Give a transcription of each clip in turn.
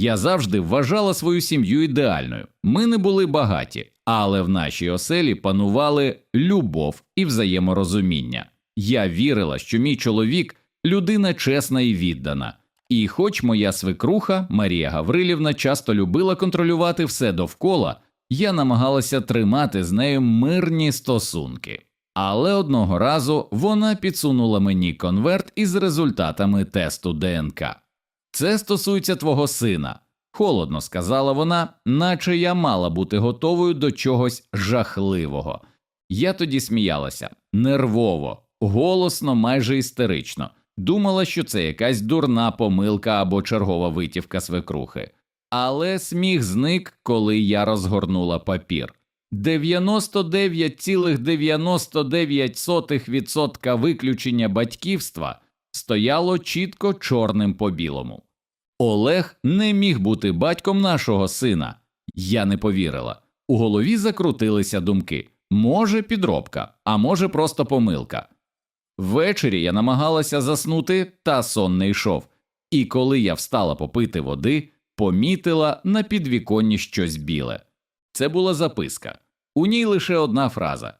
Я завжди вважала свою сім'ю ідеальною. Ми не були багаті, але в нашій оселі панували любов і взаєморозуміння. Я вірила, що мій чоловік людина чесна і віддана. І хоч моя свекруха Марія Гаврилівна часто любила контролювати все довкола, я намагалася тримати з нею мирні стосунки. Але одного разу вона підсунула мені конверт із результатами тесту ДНК. Це стосується твого сина, холодно сказала вона, наче я мала бути готовою до чогось жахливого. Я тоді сміялася нервово, голосно, майже істерично. Думала, що це якась дурна помилка або чергова витівка свекрухи. Але сміх зник, коли я розгорнула папір. 99,99% виключення батьківства стояло чітко чорним по білому. Олег не міг бути батьком нашого сина. Я не повірила. У голові закрутилися думки може, підробка, а може, просто помилка. Ввечері я намагалася заснути, та сон не йшов, і коли я встала попити води, помітила на підвіконні щось біле. Це була записка. У ній лише одна фраза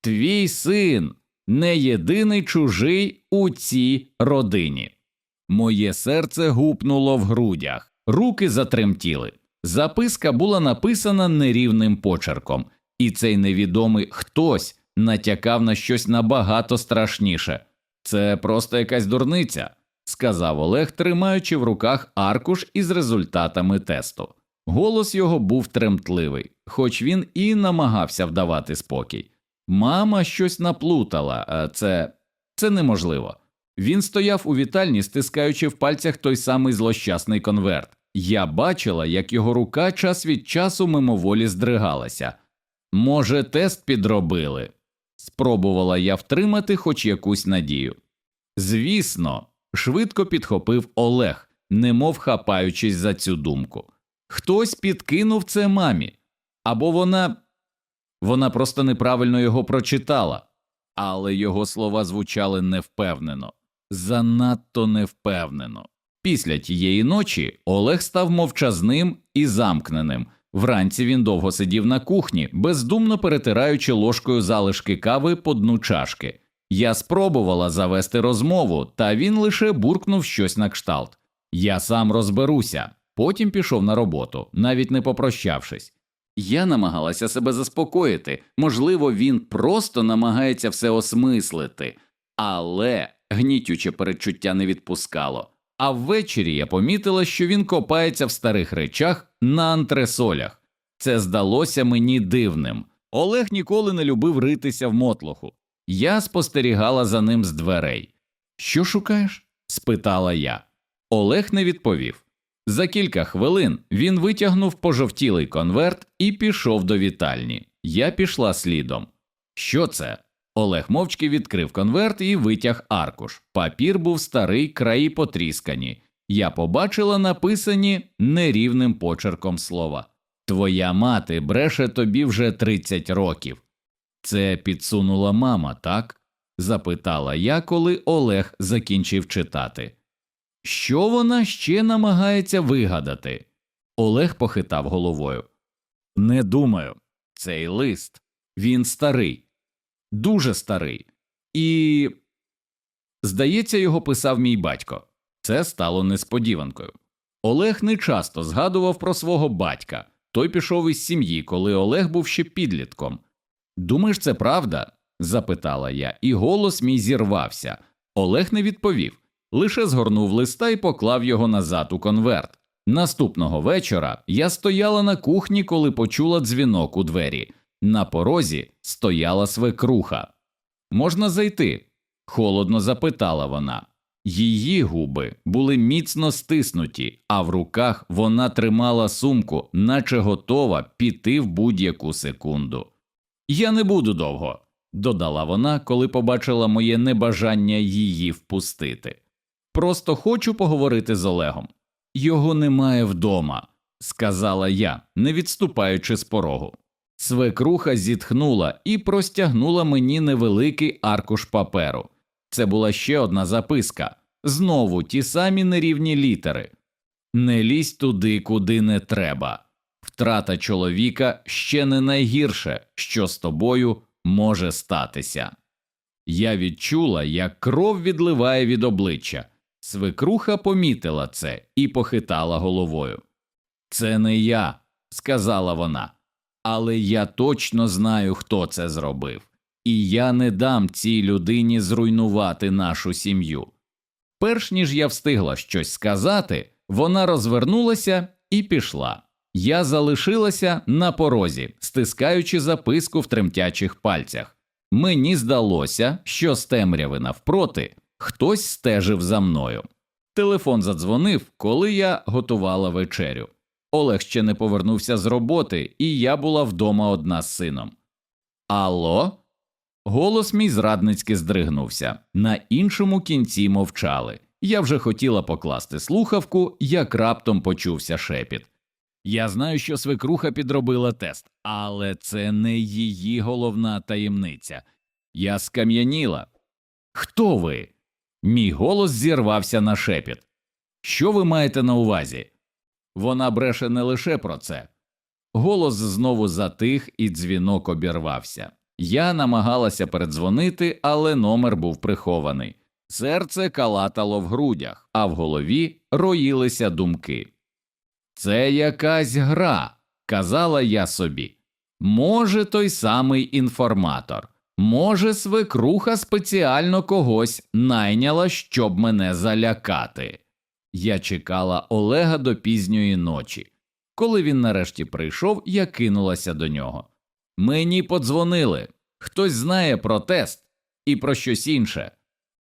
Твій син не єдиний чужий у цій родині. Моє серце гупнуло в грудях, руки затремтіли. Записка була написана нерівним почерком, і цей невідомий хтось натякав на щось набагато страшніше. Це просто якась дурниця, сказав Олег, тримаючи в руках аркуш із результатами тесту. Голос його був тремтливий, хоч він і намагався вдавати спокій. Мама щось наплутала, це це неможливо. Він стояв у вітальні, стискаючи в пальцях той самий злощасний конверт. Я бачила, як його рука час від часу мимоволі здригалася. Може, тест підробили? Спробувала я втримати хоч якусь надію. Звісно, швидко підхопив Олег, немов хапаючись за цю думку. Хтось підкинув це мамі, або вона. Вона просто неправильно його прочитала, але його слова звучали невпевнено, занадто невпевнено. Після тієї ночі Олег став мовчазним і замкненим. Вранці він довго сидів на кухні, бездумно перетираючи ложкою залишки кави по дну чашки. Я спробувала завести розмову, та він лише буркнув щось на кшталт. Я сам розберуся. Потім пішов на роботу, навіть не попрощавшись. Я намагалася себе заспокоїти, можливо, він просто намагається все осмислити, але гнітюче передчуття не відпускало. А ввечері я помітила, що він копається в старих речах на антресолях. Це здалося мені дивним. Олег ніколи не любив ритися в мотлоху. Я спостерігала за ним з дверей. Що шукаєш? спитала я. Олег не відповів. За кілька хвилин він витягнув пожовтілий конверт і пішов до вітальні. Я пішла слідом. Що це? Олег мовчки відкрив конверт і витяг аркуш. Папір був старий, краї потріскані. Я побачила написані нерівним почерком слова. Твоя мати бреше тобі вже 30 років. Це підсунула мама, так? запитала я, коли Олег закінчив читати. Що вона ще намагається вигадати? Олег похитав головою. Не думаю, цей лист. Він старий, дуже старий. І, здається, його писав мій батько. Це стало несподіванкою. Олег не часто згадував про свого батька. Той пішов із сім'ї, коли Олег був ще підлітком. Думаєш, це правда? запитала я, і голос мій зірвався. Олег не відповів лише згорнув листа і поклав його назад у конверт. Наступного вечора я стояла на кухні, коли почула дзвінок у двері. На порозі стояла свекруха. Можна зайти? холодно запитала вона. Її губи були міцно стиснуті, а в руках вона тримала сумку, наче готова піти в будь-яку секунду. Я не буду довго, додала вона, коли побачила моє небажання її впустити. Просто хочу поговорити з Олегом. Його немає вдома, сказала я, не відступаючи з порогу. Свекруха зітхнула і простягнула мені невеликий аркуш паперу. Це була ще одна записка знову ті самі нерівні літери. Не лізь туди, куди не треба. Втрата чоловіка ще не найгірше, що з тобою може статися. Я відчула, як кров відливає від обличчя. Свекруха помітила це і похитала головою. Це не я, сказала вона, але я точно знаю, хто це зробив, і я не дам цій людині зруйнувати нашу сім'ю. Перш ніж я встигла щось сказати, вона розвернулася і пішла. Я залишилася на порозі, стискаючи записку в тремтячих пальцях. Мені здалося, що з темряви навпроти хтось стежив за мною. Телефон задзвонив, коли я готувала вечерю. Олег ще не повернувся з роботи, і я була вдома одна з сином. Алло? Голос мій зрадницьки здригнувся. На іншому кінці мовчали. Я вже хотіла покласти слухавку, як раптом почувся шепіт. Я знаю, що свекруха підробила тест, але це не її головна таємниця. Я скам'яніла. Хто ви? Мій голос зірвався на шепіт. Що ви маєте на увазі? Вона бреше не лише про це. Голос знову затих, і дзвінок обірвався. Я намагалася передзвонити, але номер був прихований. Серце калатало в грудях, а в голові роїлися думки. Це якась гра, казала я собі. Може, той самий інформатор, може, свекруха спеціально когось найняла, щоб мене залякати. Я чекала Олега до пізньої ночі. Коли він нарешті прийшов, я кинулася до нього. Мені подзвонили. Хтось знає про тест і про щось інше.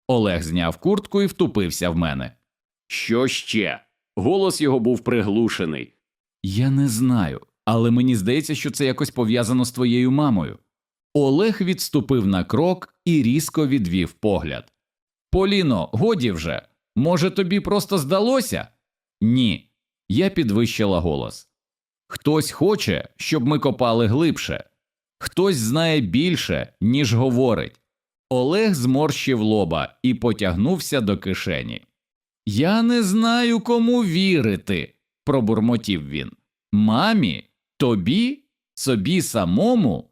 Олег зняв куртку і втупився в мене. Що ще? Голос його був приглушений. Я не знаю, але мені здається, що це якось пов'язано з твоєю мамою. Олег відступив на крок і різко відвів погляд. Поліно, годі вже. Може, тобі просто здалося? Ні. Я підвищила голос. Хтось хоче, щоб ми копали глибше, хтось знає більше, ніж говорить. Олег зморщив лоба і потягнувся до кишені. Я не знаю, кому вірити, пробурмотів він. Мамі, тобі, собі самому.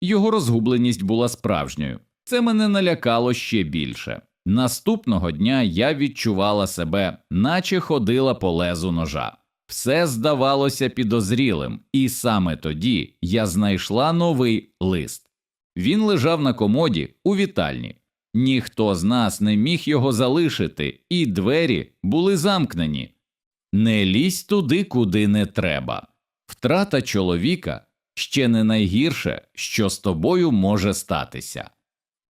Його розгубленість була справжньою. Це мене налякало ще більше. Наступного дня я відчувала себе, наче ходила по лезу ножа. Все здавалося підозрілим, і саме тоді я знайшла новий лист. Він лежав на комоді у вітальні. Ніхто з нас не міг його залишити, і двері були замкнені. Не лізь туди, куди не треба. Втрата чоловіка ще не найгірше, що з тобою може статися.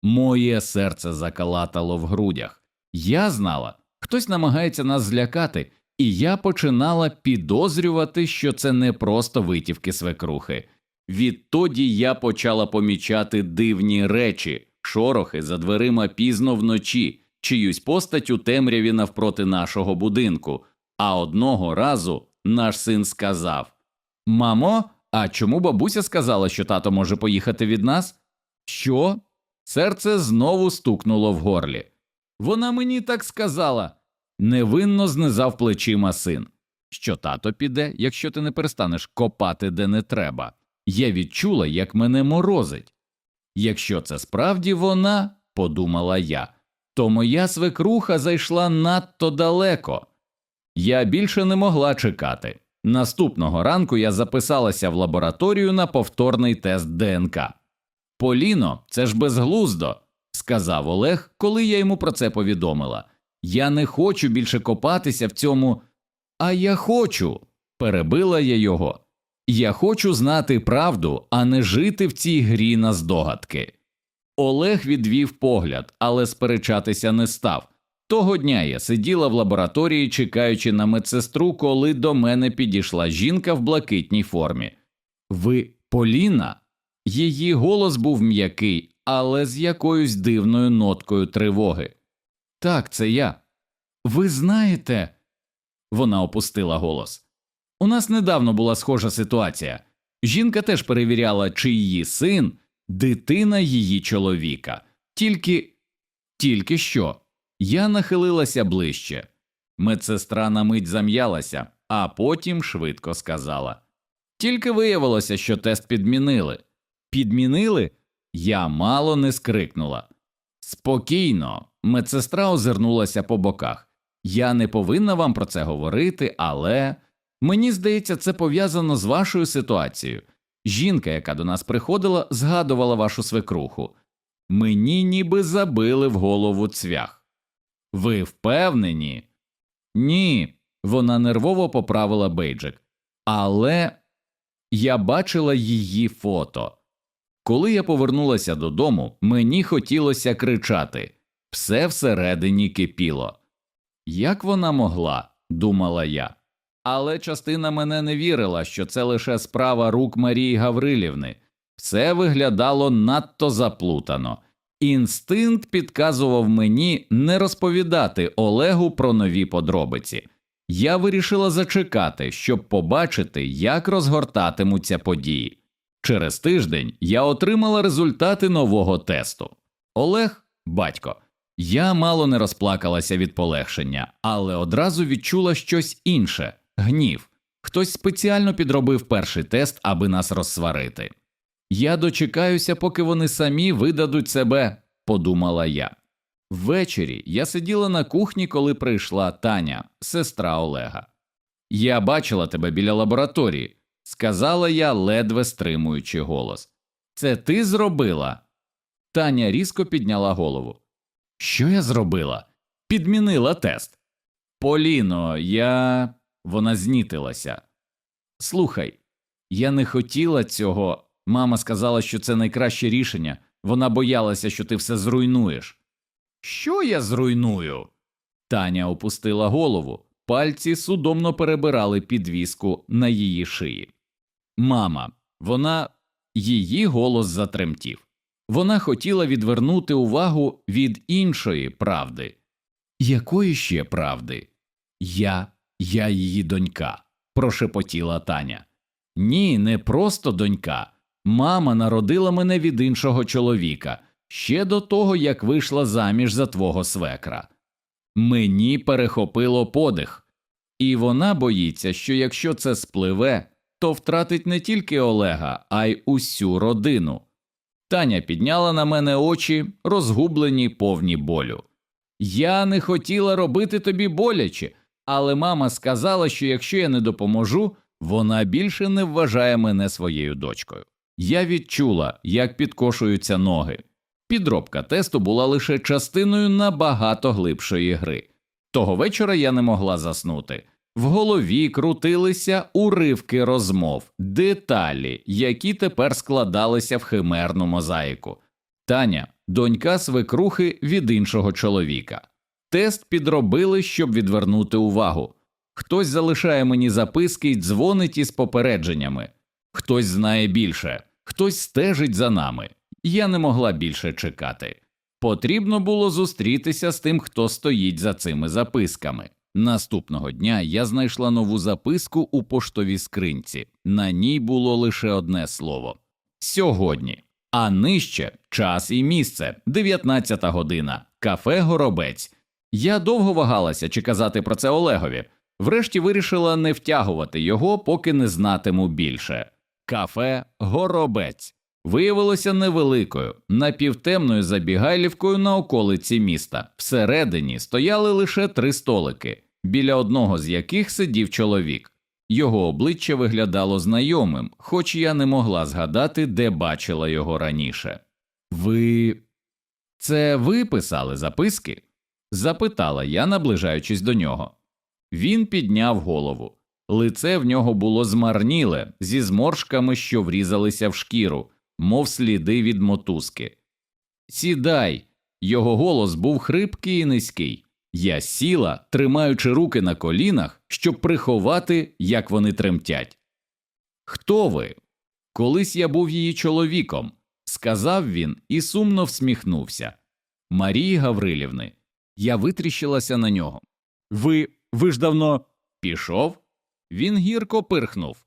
Моє серце закалатало в грудях. Я знала, хтось намагається нас злякати, і я починала підозрювати, що це не просто витівки свекрухи. Відтоді я почала помічати дивні речі, шорохи за дверима пізно вночі, чиюсь постать у темряві навпроти нашого будинку. А одного разу наш син сказав Мамо, а чому бабуся сказала, що тато може поїхати від нас? Що? Серце знову стукнуло в горлі. Вона мені так сказала. Невинно знизав плечима син. Що тато піде, якщо ти не перестанеш копати де не треба. Я відчула, як мене морозить. Якщо це справді вона, подумала я, то моя свекруха зайшла надто далеко. Я більше не могла чекати. Наступного ранку я записалася в лабораторію на повторний тест ДНК. Поліно, це ж безглуздо, сказав Олег, коли я йому про це повідомила. Я не хочу більше копатися в цьому. А я хочу, перебила я його. Я хочу знати правду, а не жити в цій грі на здогадки. Олег відвів погляд, але сперечатися не став. Того дня я сиділа в лабораторії, чекаючи на медсестру, коли до мене підійшла жінка в блакитній формі. Ви Поліна? Її голос був м'який, але з якоюсь дивною ноткою тривоги. Так, це я. Ви знаєте. Вона опустила голос. У нас недавно була схожа ситуація. Жінка теж перевіряла, чи її син дитина її чоловіка. Тільки тільки що. Я нахилилася ближче. Медсестра на мить зам'ялася, а потім швидко сказала. Тільки виявилося, що тест підмінили. Підмінили? Я мало не скрикнула. Спокійно, медсестра озирнулася по боках. Я не повинна вам про це говорити, але мені здається, це пов'язано з вашою ситуацією. Жінка, яка до нас приходила, згадувала вашу свекруху. Мені ніби забили в голову цвях. Ви впевнені? Ні, вона нервово поправила бейджик. Але я бачила її фото. Коли я повернулася додому, мені хотілося кричати все всередині кипіло. Як вона могла, думала я. Але частина мене не вірила, що це лише справа рук Марії Гаврилівни. Все виглядало надто заплутано. Інстинкт підказував мені не розповідати Олегу про нові подробиці. Я вирішила зачекати, щоб побачити, як розгортатимуться події. Через тиждень я отримала результати нового тесту. Олег, батько, я мало не розплакалася від полегшення, але одразу відчула щось інше гнів. Хтось спеціально підробив перший тест, аби нас розсварити. Я дочекаюся, поки вони самі видадуть себе, подумала я. Ввечері я сиділа на кухні, коли прийшла Таня, сестра Олега. Я бачила тебе біля лабораторії, сказала я, ледве стримуючи голос. Це ти зробила? Таня різко підняла голову. Що я зробила? Підмінила тест. Поліно, я. Вона знітилася. Слухай, я не хотіла цього. Мама сказала, що це найкраще рішення. Вона боялася, що ти все зруйнуєш. Що я зруйную? Таня опустила голову, пальці судомно перебирали підвіску на її шиї. Мама, вона її голос затремтів. Вона хотіла відвернути увагу від іншої правди. Якої ще правди? Я, я її донька, прошепотіла Таня. Ні, не просто донька. Мама народила мене від іншого чоловіка ще до того, як вийшла заміж за твого свекра. Мені перехопило подих, і вона боїться, що якщо це спливе, то втратить не тільки Олега, а й усю родину. Таня підняла на мене очі, розгублені повні болю. Я не хотіла робити тобі боляче, але мама сказала, що якщо я не допоможу, вона більше не вважає мене своєю дочкою. Я відчула, як підкошуються ноги. Підробка тесту була лише частиною набагато глибшої гри. Того вечора я не могла заснути. В голові крутилися уривки розмов, деталі, які тепер складалися в химерну мозаїку. Таня, донька свекрухи від іншого чоловіка. Тест підробили, щоб відвернути увагу. Хтось залишає мені записки й дзвонить із попередженнями, хтось знає більше, хтось стежить за нами. Я не могла більше чекати. Потрібно було зустрітися з тим, хто стоїть за цими записками. Наступного дня я знайшла нову записку у поштовій скринці. На ній було лише одне слово сьогодні. А нижче час і місце 19 година, кафе Горобець. Я довго вагалася чи казати про це Олегові. Врешті вирішила не втягувати його, поки не знатиму більше. Кафе Горобець виявилося невеликою, напівтемною забігайлівкою на околиці міста. Всередині стояли лише три столики, біля одного з яких сидів чоловік. Його обличчя виглядало знайомим, хоч я не могла згадати, де бачила його раніше. Ви. Це ви писали записки? запитала я, наближаючись до нього. Він підняв голову. Лице в нього було змарніле, зі зморшками, що врізалися в шкіру, мов сліди від мотузки. Сідай. Його голос був хрипкий і низький. Я сіла, тримаючи руки на колінах, щоб приховати, як вони тремтять. Хто ви? Колись я був її чоловіком, сказав він і сумно всміхнувся. Марії Гаврилівни. Я витріщилася на нього. Ви. ви ж давно пішов? Він гірко пирхнув.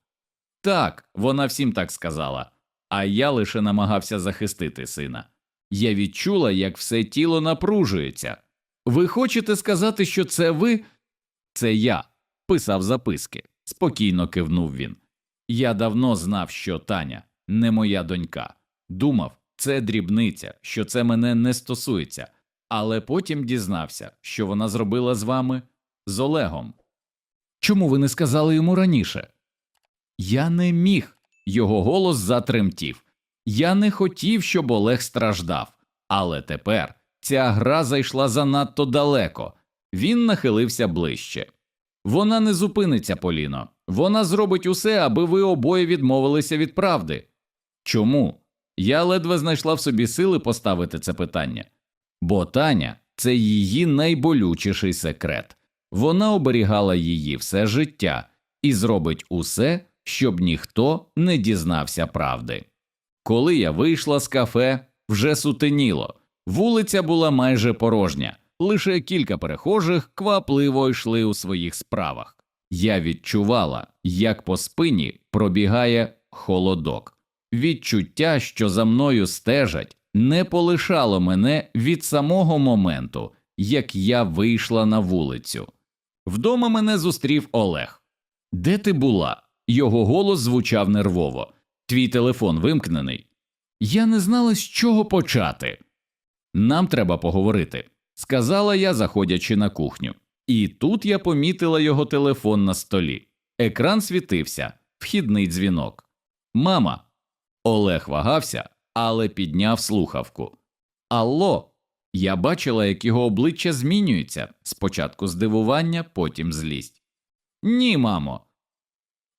Так, вона всім так сказала, а я лише намагався захистити сина. Я відчула, як все тіло напружується. Ви хочете сказати, що це ви? Це я писав записки. спокійно кивнув він. Я давно знав, що Таня не моя донька. Думав, це дрібниця, що це мене не стосується, але потім дізнався, що вона зробила з вами з Олегом. Чому ви не сказали йому раніше? Я не міг. Його голос затремтів. Я не хотів, щоб Олег страждав, але тепер ця гра зайшла занадто далеко. Він нахилився ближче. Вона не зупиниться, Поліно. Вона зробить усе, аби ви обоє відмовилися від правди. Чому? Я ледве знайшла в собі сили поставити це питання. Бо Таня це її найболючіший секрет. Вона оберігала її все життя і зробить усе, щоб ніхто не дізнався правди. Коли я вийшла з кафе, вже сутеніло. Вулиця була майже порожня, лише кілька перехожих квапливо йшли у своїх справах. Я відчувала, як по спині пробігає холодок. Відчуття, що за мною стежать, не полишало мене від самого моменту, як я вийшла на вулицю. Вдома мене зустрів Олег. Де ти була? Його голос звучав нервово. Твій телефон вимкнений. Я не знала, з чого почати. Нам треба поговорити, сказала я, заходячи на кухню. І тут я помітила його телефон на столі. Екран світився, вхідний дзвінок. Мама. Олег вагався, але підняв слухавку. Алло. Я бачила, як його обличчя змінюється спочатку здивування, потім злість. Ні, мамо.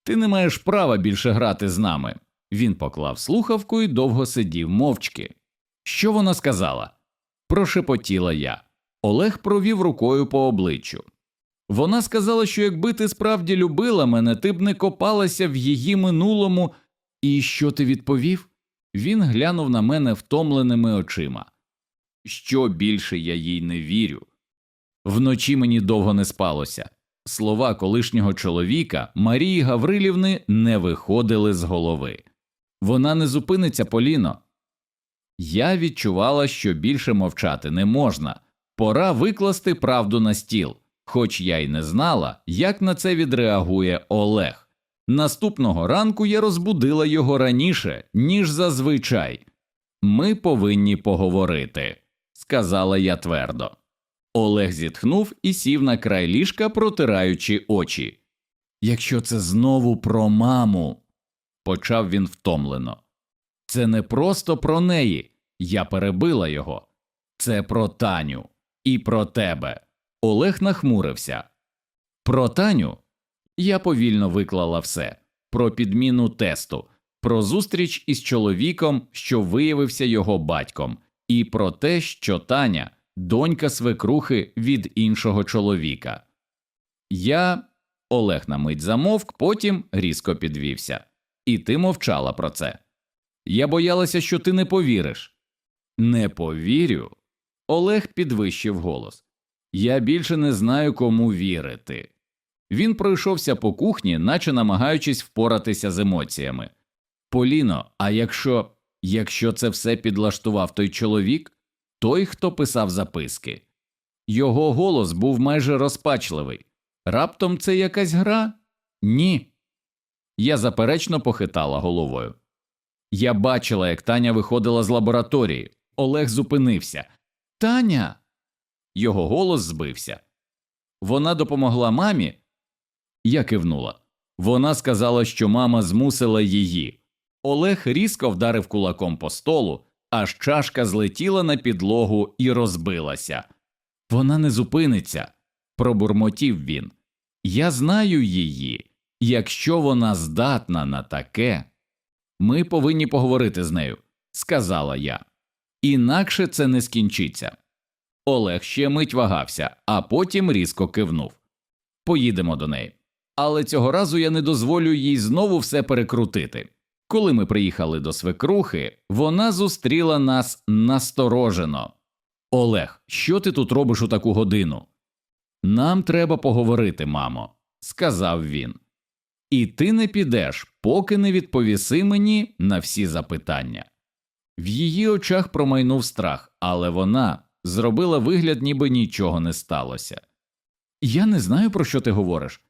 Ти не маєш права більше грати з нами. Він поклав слухавку і довго сидів мовчки. Що вона сказала? Прошепотіла я. Олег провів рукою по обличчю. Вона сказала, що якби ти справді любила мене, ти б не копалася в її минулому. І що ти відповів? Він глянув на мене втомленими очима. Що більше я їй не вірю. Вночі мені довго не спалося. Слова колишнього чоловіка Марії Гаврилівни не виходили з голови. Вона не зупиниться Поліно. Я відчувала, що більше мовчати не можна. Пора викласти правду на стіл, хоч я й не знала, як на це відреагує Олег. Наступного ранку я розбудила його раніше, ніж зазвичай. Ми повинні поговорити, сказала я твердо. Олег зітхнув і сів на край ліжка, протираючи очі. Якщо це знову про маму, почав він втомлено. Це не просто про неї, я перебила його. Це про Таню і про тебе. Олег нахмурився. Про Таню я повільно виклала все про підміну тесту, про зустріч із чоловіком, що виявився його батьком, і про те, що Таня донька свекрухи від іншого чоловіка. Я. Олег на мить замовк, потім різко підвівся. І ти мовчала про це. Я боялася, що ти не повіриш. Не повірю. Олег підвищив голос. Я більше не знаю, кому вірити. Він пройшовся по кухні, наче намагаючись впоратися з емоціями. Поліно, а якщо якщо це все підлаштував той чоловік, той, хто писав записки. Його голос був майже розпачливий. Раптом це якась гра? Ні. Я заперечно похитала головою. Я бачила, як Таня виходила з лабораторії. Олег зупинився. Таня. Його голос збився. Вона допомогла мамі. Я кивнула. Вона сказала, що мама змусила її. Олег різко вдарив кулаком по столу, аж чашка злетіла на підлогу і розбилася. Вона не зупиниться, пробурмотів він. Я знаю її. Якщо вона здатна на таке, ми повинні поговорити з нею, сказала я. Інакше це не скінчиться. Олег ще мить вагався, а потім різко кивнув. Поїдемо до неї. Але цього разу я не дозволю їй знову все перекрутити. Коли ми приїхали до свекрухи, вона зустріла нас насторожено. Олег, що ти тут робиш у таку годину? Нам треба поговорити, мамо, сказав він. І ти не підеш, поки не відповіси мені на всі запитання. В її очах промайнув страх, але вона зробила вигляд, ніби нічого не сталося. Я не знаю, про що ти говориш.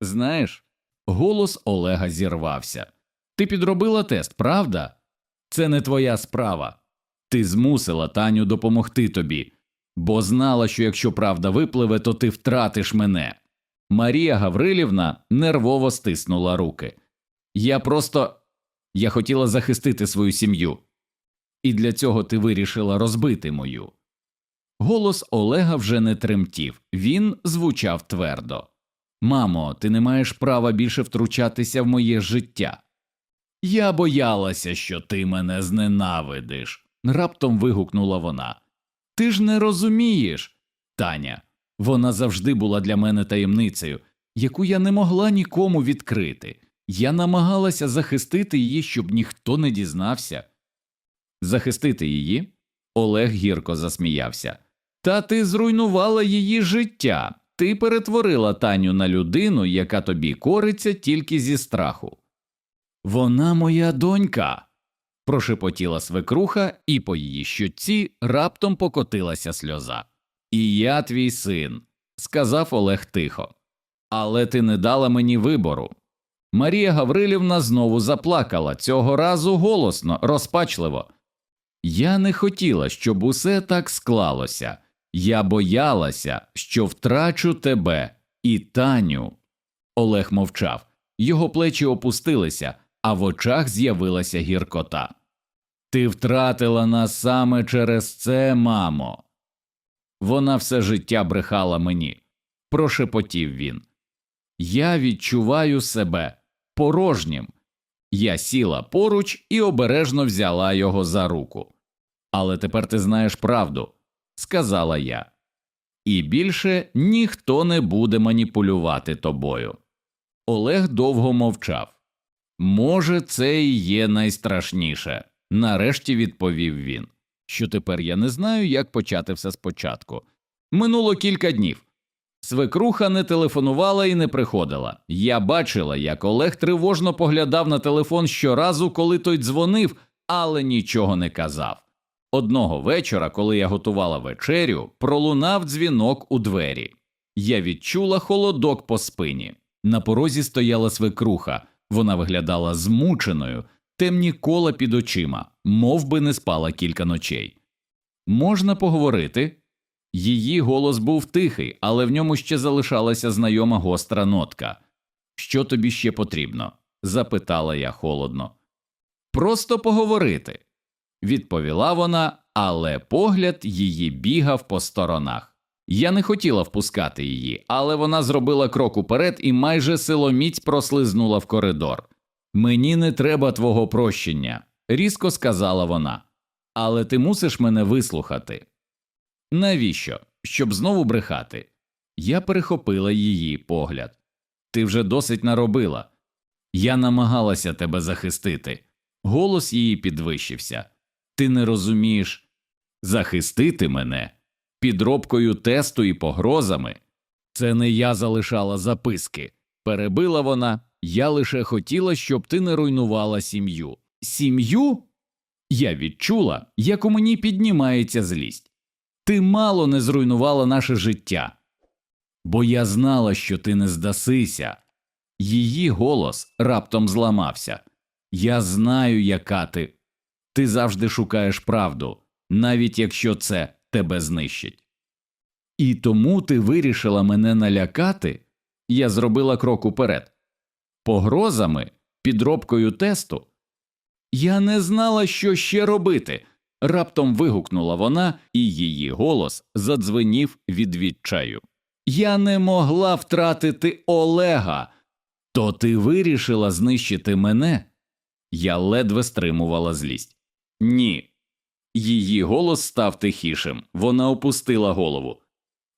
Знаєш, Голос Олега зірвався. Ти підробила тест, правда? Це не твоя справа. Ти змусила Таню допомогти тобі, бо знала, що якщо правда випливе, то ти втратиш мене. Марія Гаврилівна нервово стиснула руки. Я просто я хотіла захистити свою сім'ю, і для цього ти вирішила розбити мою. Голос Олега вже не тремтів, він звучав твердо. Мамо, ти не маєш права більше втручатися в моє життя. Я боялася, що ти мене зненавидиш, раптом вигукнула вона. Ти ж не розумієш, Таня. Вона завжди була для мене таємницею, яку я не могла нікому відкрити. Я намагалася захистити її, щоб ніхто не дізнався. Захистити її? Олег гірко засміявся. Та ти зруйнувала її життя. Ти перетворила Таню на людину, яка тобі кориться тільки зі страху. Вона моя донька. прошепотіла свекруха, і по її щоці раптом покотилася сльоза. І я твій син, сказав Олег тихо. Але ти не дала мені вибору. Марія Гаврилівна знову заплакала цього разу голосно, розпачливо. Я не хотіла, щоб усе так склалося. Я боялася, що втрачу тебе і Таню. Олег мовчав, його плечі опустилися, а в очах з'явилася гіркота. Ти втратила нас саме через це, мамо. Вона все життя брехала мені, прошепотів він. Я відчуваю себе порожнім. Я сіла поруч і обережно взяла його за руку. Але тепер ти знаєш правду, сказала я. І більше ніхто не буде маніпулювати тобою. Олег довго мовчав. Може, це і є найстрашніше, нарешті відповів він. Що тепер я не знаю, як почати все спочатку. Минуло кілька днів. Свекруха не телефонувала і не приходила. Я бачила, як Олег тривожно поглядав на телефон щоразу, коли той дзвонив, але нічого не казав. Одного вечора, коли я готувала вечерю, пролунав дзвінок у двері. Я відчула холодок по спині. На порозі стояла свекруха, вона виглядала змученою, темні кола під очима, мов би не спала кілька ночей. Можна поговорити? Її голос був тихий, але в ньому ще залишалася знайома гостра нотка. Що тобі ще потрібно? запитала я холодно. Просто поговорити, відповіла вона, але погляд її бігав по сторонах. Я не хотіла впускати її, але вона зробила крок уперед і майже силоміць прослизнула в коридор. Мені не треба твого прощення, різко сказала вона, але ти мусиш мене вислухати. Навіщо? Щоб знову брехати? Я перехопила її погляд. Ти вже досить наробила. Я намагалася тебе захистити. Голос її підвищився. Ти не розумієш захистити мене підробкою тесту і погрозами. Це не я залишала записки. Перебила вона. Я лише хотіла, щоб ти не руйнувала сім'ю. Сім'ю? Я відчула, як у мені піднімається злість. Ти мало не зруйнувала наше життя, бо я знала, що ти не здасися. Її голос раптом зламався. Я знаю, яка ти. Ти завжди шукаєш правду, навіть якщо це тебе знищить. І тому ти вирішила мене налякати? Я зробила крок уперед. Погрозами, підробкою тесту. Я не знала, що ще робити. Раптом вигукнула вона, і її голос задзвенів від відчаю. Я не могла втратити Олега. То ти вирішила знищити мене? Я ледве стримувала злість. Ні. Її голос став тихішим. Вона опустила голову.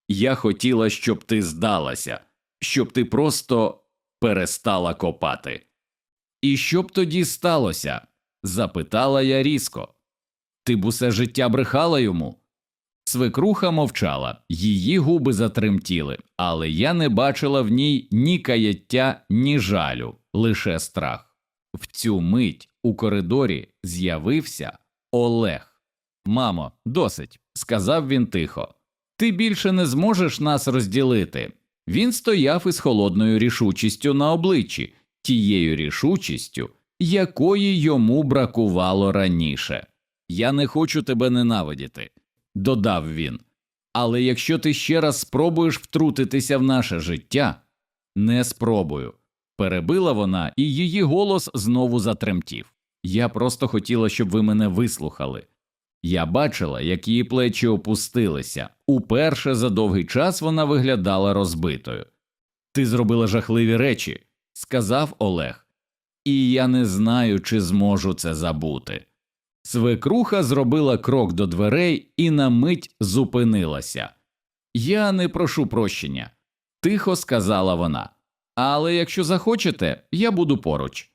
Я хотіла, щоб ти здалася, щоб ти просто перестала копати. І що б тоді сталося? запитала я різко. Ти б усе життя брехала йому? Свекруха мовчала, її губи затремтіли, але я не бачила в ній ні каяття, ні жалю, лише страх. В цю мить у коридорі з'явився Олег. Мамо, досить, сказав він тихо. Ти більше не зможеш нас розділити. Він стояв із холодною рішучістю на обличчі, тією рішучістю, якої йому бракувало раніше. Я не хочу тебе ненавидіти, додав він. Але якщо ти ще раз спробуєш втрутитися в наше життя, не спробую. Перебила вона, і її голос знову затремтів. Я просто хотіла, щоб ви мене вислухали. Я бачила, як її плечі опустилися. Уперше за довгий час вона виглядала розбитою. Ти зробила жахливі речі, сказав Олег, і я не знаю, чи зможу це забути. Свекруха зробила крок до дверей і на мить зупинилася. Я не прошу прощення, тихо сказала вона. Але якщо захочете, я буду поруч.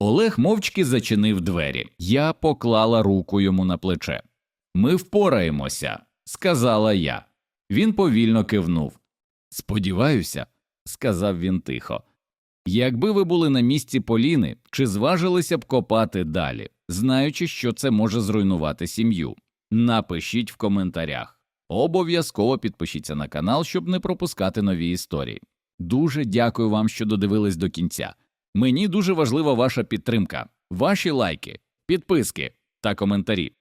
Олег мовчки зачинив двері. Я поклала руку йому на плече. Ми впораємося, сказала я. Він повільно кивнув. Сподіваюся, сказав він тихо. Якби ви були на місці Поліни, чи зважилися б копати далі, знаючи, що це може зруйнувати сім'ю? Напишіть в коментарях. Обов'язково підпишіться на канал, щоб не пропускати нові історії. Дуже дякую вам, що додивились до кінця. Мені дуже важлива ваша підтримка, ваші лайки, підписки та коментарі.